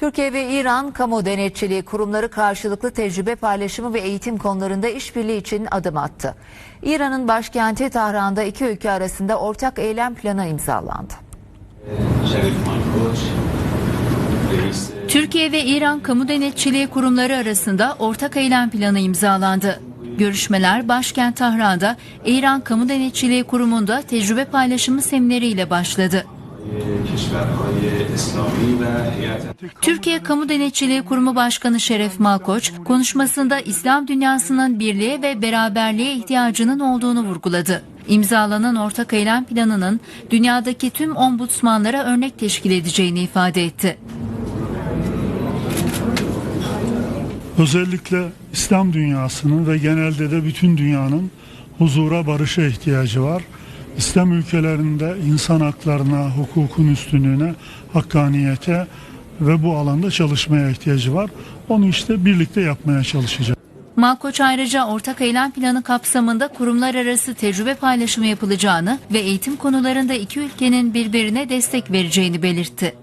Türkiye ve İran kamu denetçiliği kurumları karşılıklı tecrübe paylaşımı ve eğitim konularında işbirliği için adım attı. İran'ın başkenti Tahran'da iki ülke arasında ortak eylem planı imzalandı. Türkiye ve İran kamu denetçiliği kurumları arasında ortak eylem planı imzalandı. Görüşmeler başkent Tahran'da İran Kamu Denetçiliği Kurumu'nda tecrübe paylaşımı semineriyle başladı. Türkiye Kamu Denetçiliği Kurumu Başkanı Şeref Malkoç, konuşmasında İslam dünyasının birliğe ve beraberliğe ihtiyacının olduğunu vurguladı. İmzalanan ortak eylem planının dünyadaki tüm ombudsmanlara örnek teşkil edeceğini ifade etti. Özellikle İslam dünyasının ve genelde de bütün dünyanın huzura, barışa ihtiyacı var. İslam ülkelerinde insan haklarına, hukukun üstünlüğüne, hakkaniyete ve bu alanda çalışmaya ihtiyacı var. Onu işte birlikte yapmaya çalışacağız. Malkoç ayrıca ortak eylem planı kapsamında kurumlar arası tecrübe paylaşımı yapılacağını ve eğitim konularında iki ülkenin birbirine destek vereceğini belirtti.